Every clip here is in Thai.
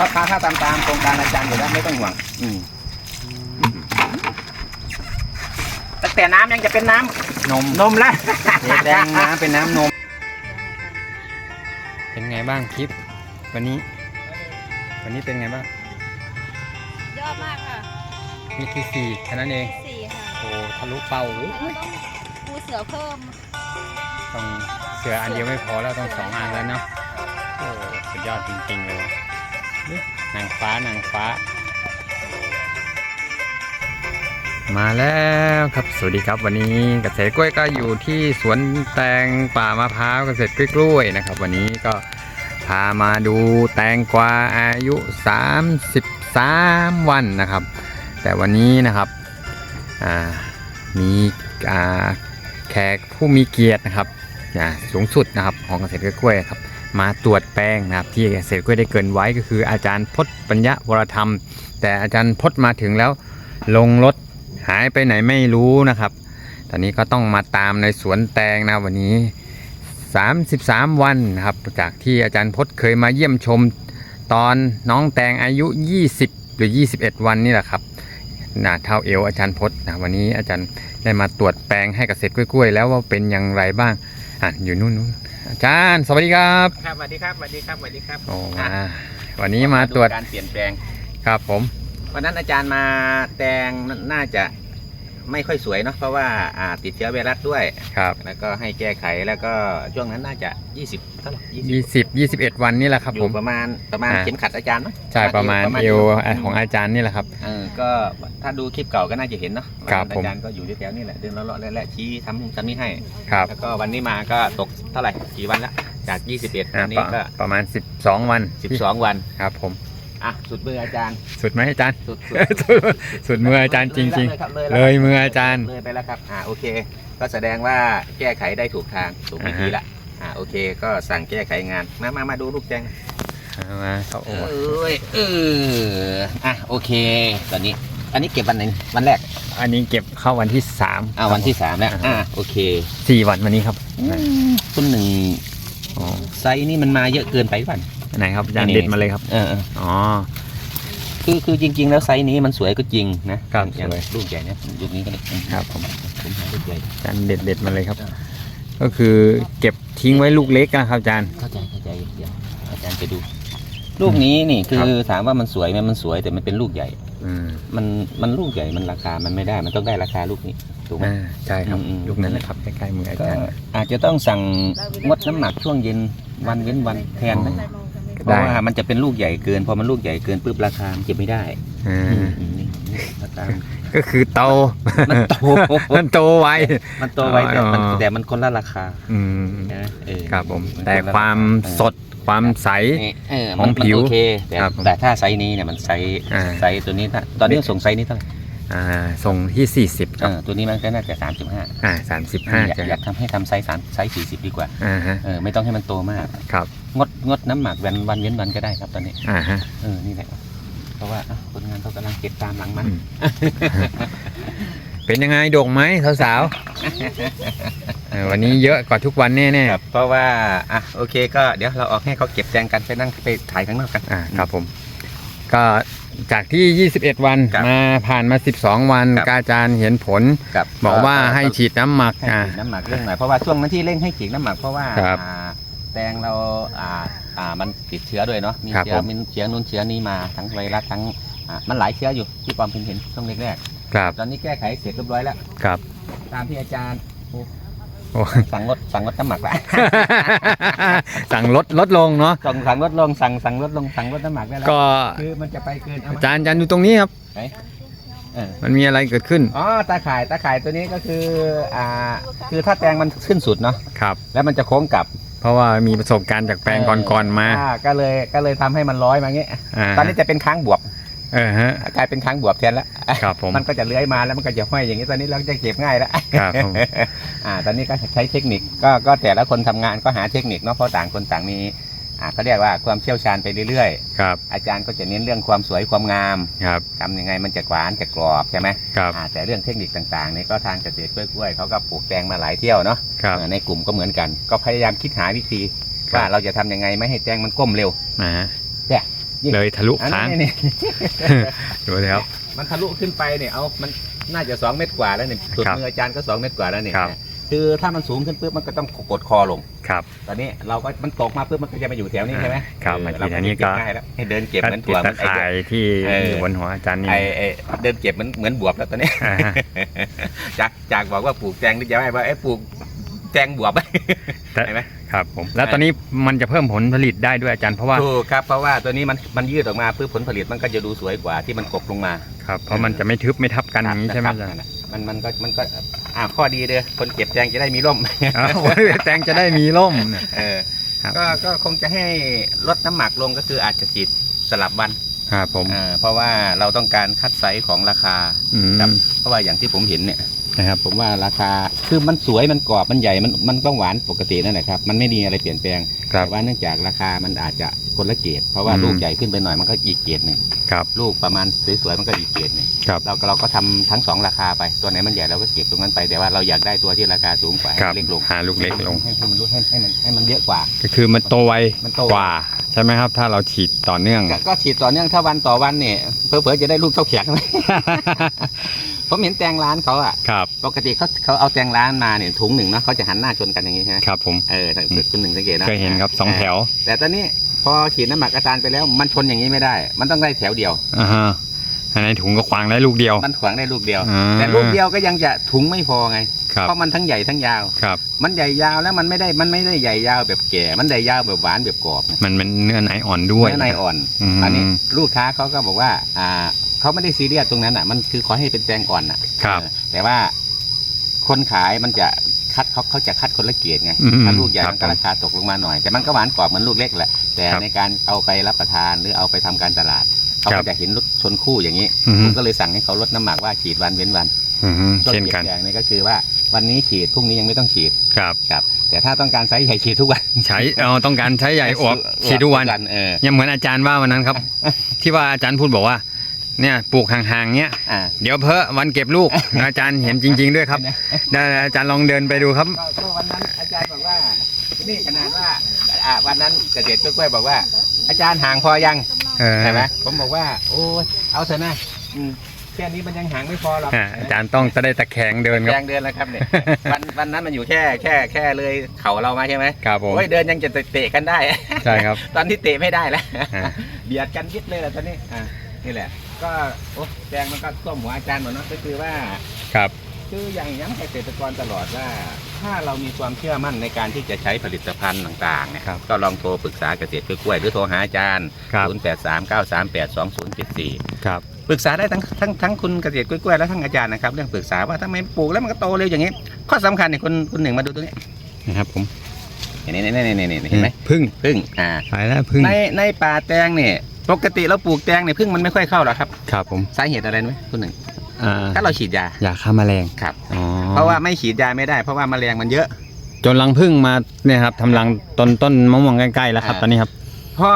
ราคาถ้าตามตามโครงการอาจารย์อยู่แล้วไม่ต้องห่วง อืมตั้งแต่น้ำยังจะเป็นน้ำนมนมแล้วเทแดงน้ำเป็นน้ำนม เป็นไงบ้างคลิป วันนี้ วันนี้เป็นไงบ้างยอดมากค่ะมีที่สี่แค่นั้นเองสี่ค่ะโอ้ทะลุเป้าแล้วก็ต้องปูเสือเพิ่มต้องเสืออันเดียวไม่พอแล้วต้องสองอันแล้วเนาะโอ้สุดยอดจริงๆเลย นางฟ้านางฟ้า มาแล้วครับสวัสดีครับ วันนี้เกษตรกล้วยก็อยู่ที่สวนแตงป่ามะพร้าวเกษตรกล้วยนะครับ วันนี้ก็พามาดูแตงกวาอายุ 33 วันนะครับ แต่วันนี้นะครับมีแขกผู้มีเกียรตินะครับอ่าสูงสุดนะครับของเกษตรกล้วยครับ มาตรวจแปลงนะครับที่เกษตรกล้วยได้เกินไว้ก็คือ อาจารย์พจน์ปัญญาวรธรรม แต่อาจารย์พจน์มาถึงแล้วลงรถหายไปไหนไม่รู้นะครับ ตอนนี้ก็ต้องมาตามในสวนแตงนะวันนี้ 33 วันนะครับจากที่อาจารย์พจน์เคยมาเยี่ยมชมตอนน้องแตงอายุ 20 หรือ 21 วันนี่แหละครับหนาเท่าเอวอาจารย์พจน์นะวันนี้อาจารย์ได้มาตรวจแปลงให้เกษตรกล้วยๆ แล้วว่าเป็นอย่างไรบ้างอะอยู่นู่นนู่น อาจารย์สวัสดีครับครับสวัสดีครับสวัสดีครับสวัสดีครับโอ้มาวันนี้มาตรวจการเปลี่ยนแปลงครับผมวันนั้นอาจารย์มาแตงน่าจะ ไม่ค่อยสวยเนาะเพราะว่าอ่าติดเชื้อไวรัสด้วย ครับแล้วก็ให้แก้ไขแล้วก็ช่วงนั้นน่าจะ 20เท่าไหร่20 21วันนี่แหละครับ อผยู่มประมาณประมาณอ่า เข็มขัดอาจารย์เนาะใช่ประมาณเอวของอาอาจารย์นี่แหละครับ เออก็ถ้าดูคลิปเก่าก็น่าจะเห็นเนาะครับวันนั้นอาจารย์ก็อยู่แถวๆนี่แหละเดินเลาะๆและๆชี้ทำนู่นทำนี่ให้ ครับแล้วก็วันนี้มาก็ตกเท่าไหร่กี่วันละจาก 21อ่าวันนี้ประก็ ประมาณ12วัน12 วัน ครับผม อะสุดมืออาจารย์ สุดไหมอาจารย์ สุดสุด สุดสุดมืออาจารย์จริงเลยคบๆแวเลยมืออาจารย์เลยไปแล้วครับอ่าโอเค ก็แสดงว่าแก้ไขได้ถูกทางถูกวิธีละอ่าโอเค ก็สั่งแก้ไขงานมามามาดูลูกแจ้งเอามาเข้าเอโอ้้ยเอออะโอเค ตอนนี้ อันนี้เก็บวันไหนวันแรก อันนี้เก็บเข้าวันที่3อ่าวันที่สามแล้วอ่าโอเค4วันวันนี้ครับคุณหนึ่งอ๋อไซส์นี่มันมาเยอะเกินไปป่ะ ไหนครับอาจารย์นี่ เด็ดมาเลยครับ เออเอออ๋อคือคือจริง ๆ แล้วไซส์นี้มันสวยก็จริงนะครับอย่างสวย ลูกใหญ่เนี่ยลูกนี้ก็ได้ครับผมผมหาลูกใหญ่ อาจารย์เด็ดเด็ดมาเลยครับอ่าก็คือเก็บทิ้งไว้ลูกเล็กนะครับอาจารย์ เข้าใจเข้าใจเดี๋ยวอาจารย์จะดู ลูกนี้นี่คือถามว่ามันสวยไหมมันสวยแต่มันเป็นลูกใหญ่ อืมมันมันลูกใหญ่มันราคามันไม่ได้ มันต้องได้ราคาลูกนี้ถูกไหม อ่าใช่ครับอืมอืมลูกนั้นนะครับใกล้ๆมืออาก็จารย์ อาจจะต้องสั่งงดน้ำหนักช่วงเย็นวันเว้นวันแทนนะ อ๋อ เพราะว่ามันจะเป็นลูกใหญ่เกิน พอมันลูกใหญ่เกินปุ๊บราคามันเก็บไม่ได้อ่าอืมนี่นี่ราคาก็คือโตมันโต มันโตไว มันโตไวแต่มันอ๋อ แต่มันคนละราคาอืมนะเออครับผมนแต่นละความเออ สดความใส นี่เออของมันผิวมันโอเคแต่ครับผมแต่ถ้าไซส์นี้เนี่ยมันไซส์อ่า ไซส์ตัวนี้ถ้าตอนนี้ส่งไซส์นี้เท่าไหร่ อ่าส่งที่ 40คเอรับอตัวนี้มันก็น่าจะสามสิบห้าอ่าอยาก35จะอยากทำให้ทำไซส์สามไซส์สี่สิบดีกว่าอ่าฮะเออไม่ต้องให้มันโตมาก ครับงดงดน้ำหมักวันวันเว้นวันก็ได้ครับตอนนี้อ่าฮะเออนี่แหละเพราะว่าอะคนงานเขากำลังเก็บตามหลังมัน อืมเป็นยังไงโด่งไหมสาวๆเออวันนี้เยอะกว่าทุกวันแน่ครับเพราะว่าอะโอเคก็เดี๋ยวเราออกให้เขาเก็บแจงกันไปนั่งไปถ่ายข้างนอกกัน ๆอ่าครับผม ก็จากที่ 21 วันครับมาผ่านมา 12 วันครับ กอาจารย์เห็นผลกับบอกว่าให้ฉีดน้ำหมักให้อ่า ฉีดน้ำหมักเรื่องหน่อยเพราะว่าช่วงนั้นที่เร่งให้ฉีดน้ำหมักเพราะว่าครับอ่าแตงเราอ่าอ่ามันติดเชื้อด้วยเนาะมีครับเชื้อผม มีเชื้อนู้นเชื้อนี้มาทั้งไวรัสทั้งอ่ามันหลายเชื้ออยู่ที่ปอมเพิ่งเห็นช่วงแรกครับๆตอนนี้แก้ไขเสร็จเรียบร้อยแล้ว ครับ ตามที่อาจารย์โอ้ สั่งงดสั่งงดน้ำหมักละสั่งลดลดลงเนาะสั่งสั่งลดลงสั่งสั่งลดลงสั่งลดน้ำหมักได้แล้วก็คือมันจะไปเกินเอาอามาจารย์อาจารย์ดูตรงนี้ครับเออมันมีอะไรเกิดขึ้น อ๋อ ตาข่าย ตาข่ายตัวนี้ก็คือ อ่า คือถ้าแตงมันขึ้นสุดเนาะ ครับ แล้วมันจะโค้งกลับ เพราะว่ามีประสบการณ์จากแปลงก่อนๆมาอ่ก็เลย ก็เลยทำให้มันร้อยมางี้อ่าตอนนี้จะเป็นค้างบวบ เออฮะ กลายเป็นค้างบวบแทนแล้วครับผมมันก็จะเลื้อยมาแล้วมันก็จะห้อยอย่างนี้ตอนนี้เราจะเก็บง่ายแล้วครับผมอ่า ตอนนี้ก็ใช้เทคนิคก็ก็แต่ละคนทำงานก็หาเทคนิคเนาะเพราะต่างคนต่างมีอ่าเขาเรียกว่าความเชี่ยวชาญไปเรื่อยครับๆอาจารย์ก็จะเน้นเรื่องความสวยความงามครับทำยังไงมันจะหวานจะกรอบใช่ไหมครับอ่าแต่เรื่องเทคนิคต่างๆนี่ก็ทางเกษตรกล้วยๆเขาก็ปลูกแตงมาหลายเที่ยวเนาะครับเออในกลุ่มก็เหมือนกัน ก็พยายามคิดหาวิธีครับว่าเราจะทำยังไงไม่ให้แตงมันก้มเร็วนะฮะ เลยทะลุอันค้างนี้นี่ดูเลยครับมันทะลุขึ้นไปเนี่ยเอามันน่าจะสองเมตรกว่าแล้วเนี่ยสุดครับมืออาจารย์ก็สองเมตรกว่าแล้วเนี่ยครับ คือถ้ามันสูงขึ้นปุ๊บมันก็ต้องกดคอลง ครับ ตอนนี้เราก็มันตกมาปุ๊บมันก็จะมาอยู่แถวนี้ใช่ไหมครับเออมาที่เราแถวนี้ก็ เบง่ายแล้วให้เดินเก็บเหมือนติถั่ดวเหมืตะอนไอ้ ข่ายที่เออออ ยู่บนหัวอาจารย์นี่ไอ้ไอ้เดินเก็บเหมือนเหมือนบวบแล้วตอนนี้ อ่าฮะจากจากบอกว่าปลูกแตงนี่จะไม่ว่าไอ้ยปลูกแตงบวบ แต่เห็นไหม ครับผมแล้วตอนนี้มันจะเพิ่มผลผลิตได้ด้วยอาจารย์เพราะว่าถูกครับเพราะว่าตัวนี้มันมันยืดออกมาปุ๊บผลผลิตมันก็จะดูสวยกว่าที่มันกบลงมาครับเพราะมันจะไม่ทึบไม่ทับกันอย่างนี้ใช่ไหมครับอาจารย์นั่นน่ะมันมันก็มันก็อ่าข้อดีเด้อคนเก็บแตงจะได้มีร่มอ้าวแตงจะได้มีร่มเนี่ยเออครับก็ก็คงจะให้ลดน้ำหมักลงก็คืออาจจะฉีดสลับวันครับผมเออเพราะว่าเราต้องการคัดไซส์ของราคาอืมครับเพราะว่าอย่างที่ผมเห็นเนี่ย นะครับ ผมว่าราคาคือมันสวยมันกรอบมันใหญ่มันมันต้องหวานปกตินั่นแหละครับมันไม่มีอะไรเปลี่ยนแปลงครับ แต่ว่าเนื่องจากราคามันอาจจะคนละเกรดเพราะว่าอืม ลูกใหญ่ขึ้นไปหน่อยมันก็อีกเกรดหนึ่งครับ ลูกประมาณสวยๆมันก็อีกเกรดหนึ่งครับ เราก็เราก็ทำทั้งสองราคาไปตัวไหนมันใหญ่เราก็เก็บตรงนั้นไปแต่ว่าเราอยากได้ตัวที่ราคาสูงกว่าให้ครับเล็กลงหาลูกเล็กลง ให้ให้มันรู้ให้ให้มันให้มันเยอะกว่า ก็คือมันโตไวมันโต กว่า ใช่ไหมครับ ถ้าเราฉีดต่อเนื่อง ก็ก็ฉีดต่อเนื่องถ้าวันต่อวันเนี่ยเผลอๆจะได้ลูกเท่าแขนไหมผมเห็นแตงร้านเขาอะครับ ปกติเขาเขาเอาแตงร้านมาเนี่ยถุงหนึ่งเนาะเขาจะหันหน้าชนกันอย่างนี้ใช่ไหมครับผม เออถ้าสุดคุณหนึ่งสังเกตนะเคยเห็นครับสองแถว แต่ตอนนี้พอฉีดน้ำหมักอาจารย์ไปแล้ว มันชนอย่างนี้ไม่ได้ มันต้องได้แถวเดียว อ่าฮะอัน ในถุงก็ขวางได้ลูกเดียว มันขวางได้ลูกเดียว อ่า แต่ลูกเดียวก็ยังจะถุงไม่พอไง ครับเพราะมันทั้งใหญ่ทั้งยาว ครับ มันใหญ่ยาวแล้วมันไม่ได้มันไม่ได้ใหญ่ยาวแบบแก่ มันใหญ่ยาวแบบหวานแบบกรอบไงมันเป็นเนื้อไหนอ่อนด้วย เนื้อในอ่อนมอันนี้ลูกค้าเขาก็บอกว่าอ่าเขาไม่ได้ซีเรียสตรงนั้นอะ มันคือขอให้เป็นแตงอ่อนอะครับเออแต่ว่าคนขายมันจะ คัดเขาเขาจะคัดคนละเกียรติไงอืมถ้าลูกใหญ่ครับมันก็ราคาตกลงมาหน่อย แต่มันก็หวานกรอบเหมือนลูกเล็กแหละแต่ครับในการเอาไปรับประทานหรือเอาไปทำการตลาดเขาครัก็บจะเห็นรถชนคู่อย่างนี้อืผมมก็เลยสั่งให้เขาลดน้ำหมักว่าฉีดวันเว้นวันอืมลดเช่นเปลี่ยกันนแปลงนี่ก็คือว่าวันนี้ฉีดพรุ่งนี้ยังไม่ต้องฉีดครับ ครับแต่ถ้าต้องการไซส์ใหญ่ฉีดทุกวันใช้เออต้องการใช้ใหญ่อวบฉีดทุกวันเออ ยังเหมือนอาจารย์ว่าวันนั้นครับ ที่ว่าอาจารย์พูดบอกว่า เนี่ยปลูกห่างๆเนี้ยอ่า เดี๋ยวเพอวันเก็บลูก อาจารย์เห็นจริง ๆ ด้วยครับได้อาจารย์ลองเดินไปดูครับ ก็ก็วันนั้นอาจารย์บอกว่า นี่ขนาดว่าอ่าวันนั้นเกษตรกล้วยๆบอกว่า อาจารย์ห่างพอยังเออใช่ไหมผมบอกว่า โอ้ยเอาเถอะนะอืมแค่นี้มันยังห่างไม่พอหรอกอ่าอาจารย์ต้องจะได้ตะแคงเดินคแรรับงเดินแล้วครับเนี่ยวันวันนั้นมันอยู่แค่แค่แค่เลยเข่าเรามาใช่ไหมครับผมโอ้ยเดินยังจะเตะกันได้ ใช่ครับ ตอนที่เตะไม่ได้แล้วอ่า เบียดกันยิดเลยแหละตอนนี้อ่านี่แหละ ก็โอ้แดงมันก็ส้มหัวอาจารย์หมดเนาะก็คือว่าครับ คืออย่างย้ำเกษตรกรตลอดว่า ถ้าเรามีความเชื่อมั่นในการที่จะใช้ผลิตภัณฑ์ต่างๆเนี่ยครับก็ลองโทรปรึกษาเกษตรกล้วยๆหรือโทรหาอาจารย์ ครับ 0 8 3 9 3 8 2 0 7 4 ครับ ปรึกษาได้ทั้งทั้งทั้งคุณเกษตรกล้วยๆและทั้งอาจารย์นะครับเรื่องปรึกษาว่าทำไมปลูกแล้วมันก็โตเร็วอย่างนี้ ข้อสำคัญเนี่ยคุณคุณหนึ่งมาดูตรงนี้นะครับผมนี่นี่นี่นี่นี่เห็นไหมพึ่งพึ่งอ่าไปแล้วพึ่งในในป่าแตงเนี่ย ปกติเราปลูกแตงเนี่ยพึ่งมันไม่ค่อยเข้าหรอกครับ ครับผมสาเหตุอะไรรู้ไหมคุณหนึ่งอ่าถ้าเราฉีดยา อยาฆ่าแมลงครับ อ๋อเพราะว่าไม่ฉีดยาไม่ได้ เพราะว่าแมลงมันเยอะ จนรังพึ่งมาเนี่ยครับทำรังต้นต้นมะม่วงใกล้ๆแล้วครับอ่าตอนนี้ครับ พอ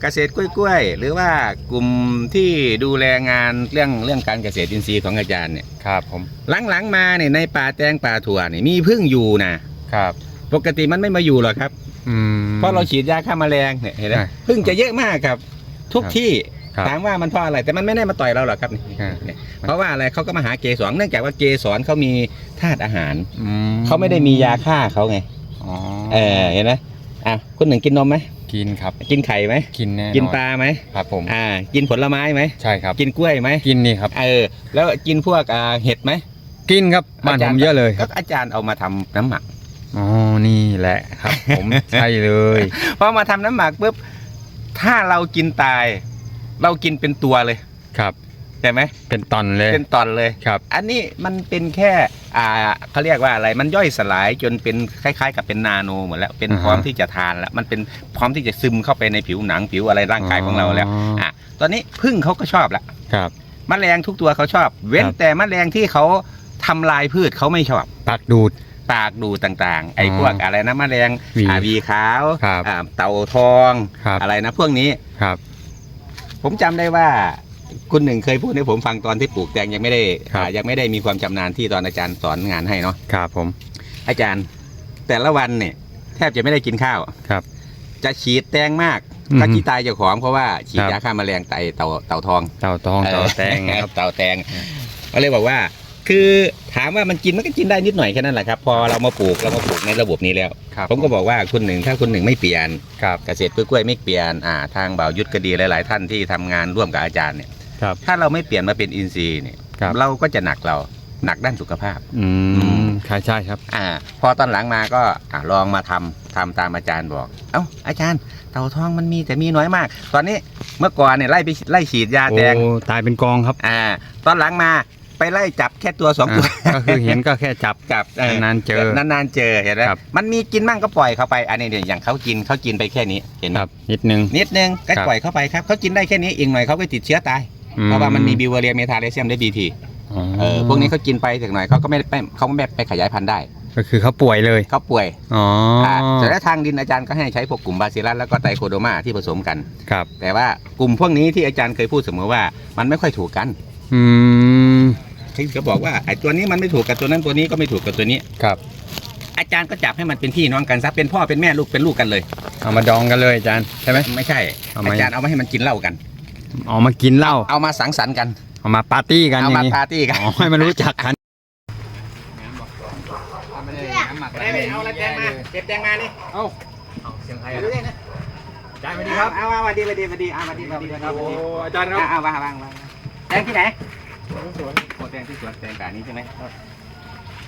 เกษตรกล้วยๆ หรือว่ากลุ่มที่ดูแลงานเรื่องเรื่องการเกษตรอินทรีย์ของอาจารย์เนี่ยครับผมหลังๆมาเนี่ยในป่าแตงป่าถั่วเนี่ยมีพึ่งอยู่นะครับ ปกติมันไม่มาอยู่หรอกครับ อืมเพราะเราฉีดยาฆ่าแมลงเนี่ยเห็นไหมอ่าพึ่งจะเยอะมากครับ ทุกครับที่ครับถามว่ามันเพราะอะไรแต่มันไม่ได้มาต่อยเราหรอกครับนี่อ่า เนี่ยเพราะว่าอะไรเขาก็มาหาเกสรเนื่องจากว่าเกสรเขามีธาตุอาหาร อืเขาไม่ได้มียาฆ่าเขาไง อ๋อเออเห็นไหมอะคุณหนึ่งกินนมไหมกินครับ กินไข่ไหมกินแน่นอนกินปลาไหมครับผม อ่า กินผลไม้ไหมใช่ครับ กินกล้วยไหมกินนี่ครับ เออแล้วกินพวกอ่าเห็ดไหมกินครับบ้านผมเยอะเลยคก็รับอาจารย์เอามาทำน้ำหมัก อ๋อนี่แหละครับ ผม ใช่เลย พอมาทำน้ำหมักปุ๊บ ถ้าเรากินตาย เรากินเป็นตัวเลยครับใช่ไหมเป็นตอนเลยเป็นตอนเลยครับ อันนี้มันเป็นแค่อ่าเขาเรียกว่าอะไรมันย่อยสลายจนเป็นคล้ายๆ กับเป็นนาโนหมดแล้วเป็นอ่าฮะพร้อมที่จะทานแล้วมันเป็นพร้อมที่จะซึมเข้าไปในผิวหนังผิวอะไรร่างกายของเราแล้วอ๋ออ่อะตอนนี้พึ่งเขาก็ชอบละครับแมลงทุกตัวเขาชอบ เว้นครับแต่แมลงที่เขาทำลายพืชเขาไม่ชอบปากดูด ปากดูต่างๆ ไอ้อ๋อพวกอะไรนะแมลงหวีอ่าวีขาวครับอ่าเต่าทอง ครับ อะไรนะพวกนี้ ครับ ผมจำได้ว่า คุณหนึ่งเคยพูดให้ผมฟังตอนที่ปลูกแตงยังไม่ได้ครับ อ่ายังไม่ได้มีความชำนาญที่ตอนอาจารย์สอนงานให้เนาะครับผม อาจารย์ แต่ละวันเนี่ย แทบจะไม่ได้กินข้าว ครับ จะฉีดแตงมากอืมก็ขี้ตายเจ้าของเพราะว่าฉีดครับ ยาฆ่าแมลงไตเต่าเต่าทองเต่าตองเต่าแตงนะครับ เต่าแตงก็เลยบอกว่า คือถามว่ามันกินมันก็กินได้นิดหน่อยแค่นั้นแหละครับ พอเรามาปลูกเรามาปลูกในระบบนี้แล้ว ครับผมก็บอกว่าคุณหนึ่งถ้าคุณหนึ่งไม่เปลี่ยนครับเกษตรกล้วยๆไม่เปลี่ยนอ่าทางบ่าวยุทธก็ดีหลาย ๆ ท่านที่ทำงานร่วมกับอาจารย์เนี่ยครับ ถ้าเราไม่เปลี่ยนมาเป็นอินทรีย์เนี่ยครับ เราก็จะหนักเราหนักด้านสุขภาพ อืมใช่ใช่ครับ อ่าพอตอนหลังมาก็อ่าลองมาทำทำตามอาจารย์บอก เอ้าอาจารย์เต่าทองมันมีแต่มีน้อยมาก ตอนนี้เมื่อก่อนเนี่ยไล่ไปไล่ฉีดยาโอ้แดงตายเป็นกองครับ อ่าตอนหลังมา ไปไล่จับแค่ตัวสองตัวอ่าก็คือเห็นก็แค่จับ จับเออนานๆเจอนานๆเจอเห็นไหมครับ มันมีกินมั่งก็ปล่อยเขาไป อันนี้เนี่ยอย่างเขากินเขากินไปแค่นี้เห็นไหมครับนิดนึง นิดนึงก็ครับ ปล่อยเข้าไปครับเขากินได้แค่นี้อีกหน่อยเขาก็ติดเชื้อตายอืเพราะว่ามันมีบิวเวอเรียเมทาเลเซียมได้บีทีอ๋อเออพวกนี้เขากินไปถึงหน่อยเขาก็ไม่ได้ไปเขาไม่ไปขยายพันธุ์ได้ก็คือเขาป่วยเลยเขาป่วยอ๋อออ่าแต่ถ้าทางดินอาจารย์ก็ให้ใช้พวกกลุ่มบาซิลัสแล้วก็ไตโคโดมาที่ผสมกัน ครับแต่ว่ากลุ่มพวกนี้ที่อาจารย์เคยพูดเสมอว่ามันไม่ค่อยถูกกัน อืม ที่เขาบอกว่าไอ้ตัวนี้มันไม่ถูกกับตัวนั้นตัวนี้ก็ไม่ถูกกับตัวนี้ ครับ อาจารย์ก็จับให้มันเป็นพี่น้องกันซะเป็นพ่อเป็นแม่ลูกเป็นลูกกันเลย เอามาดองกันเลยอาจารย์ใช่ไหม ไม่ใช่ เอาไหม อาจารย์เอามาให้มันกินเหล้ากัน เอามากินเหล้าเอามาสังสรรค์กัน เอามาปาร์ตี้กันอเอาย่างมานี้ปาร์ตี้กันอ๋อให้มันรู้จักกันเอาอะไรแตงมาเก็บแตงมานี่เอ้าเสียงใครดูดินะอาจารย์สวัสดีครับ เอาเอาวันดีวันดีวันดีเอาวันดีวันดีวันดีวันดีอาจารย์ครับเอาเอาวางวางวางแตงที่ไหน โอ้แตงที่สวนแตงกานี้ใช่ไหม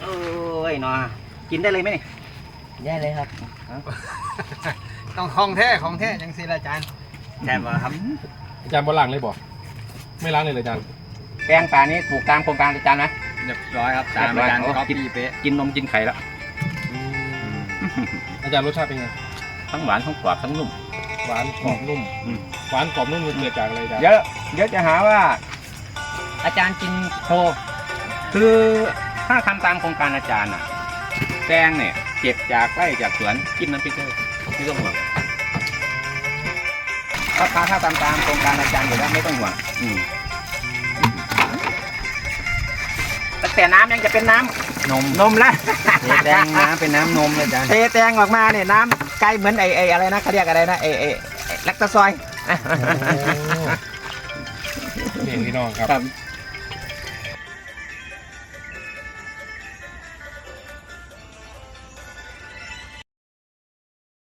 โอ้ยเนาะกินได้เลยไหมนี่ได้เลยครับต้องของแท้ของแท้ยังสิละอาจารย์แซ่บบ่ครับอาจารย์บอล้างเลยบ่ไม่ล้างเลยเหรออาจารย์แตงป่านี้ปลูกตามโครงการอาจารย์ไหมเรียบร้อยครับตามอาจารย์โอ้ก๊อปปี้เป๊ะกินนมกินไข่แล้วอาจารย์รสชาติเป็นไงทั้งหวานทั้งกรอบทั้งนุ่มหวานกรอบนุ่มอืมหวานกรอบนุ่มมันเกิดจากอะไรอาจารย์เดี๋ยวเดี๋ยวจะหาว่า อาจารย์กินโชว์คือถ้าทำตามโครงการอาจารย์อะแตงเนี่ยเก็บจากไร่จากสวนกินน้ำพริกเลยไม่ต้องห่วงถ้าถ้าทำตามโครงการอาจารย์อยู่แล้วไม่ต้องห่วงอืมแต่น้ำยังจะเป็นน้ำนมนมแล้วแดงน้ำเป็นน้ำนมเลยอาจารย์เทแตงออกมาเนี่ยน้ำใกล้เหมือนไอ้ไอ้อะไรนะเขาเรียกอะไรนะไอ้ไอ้ไอ้แลคโตซอยด์นี่พี่น้องครับครับ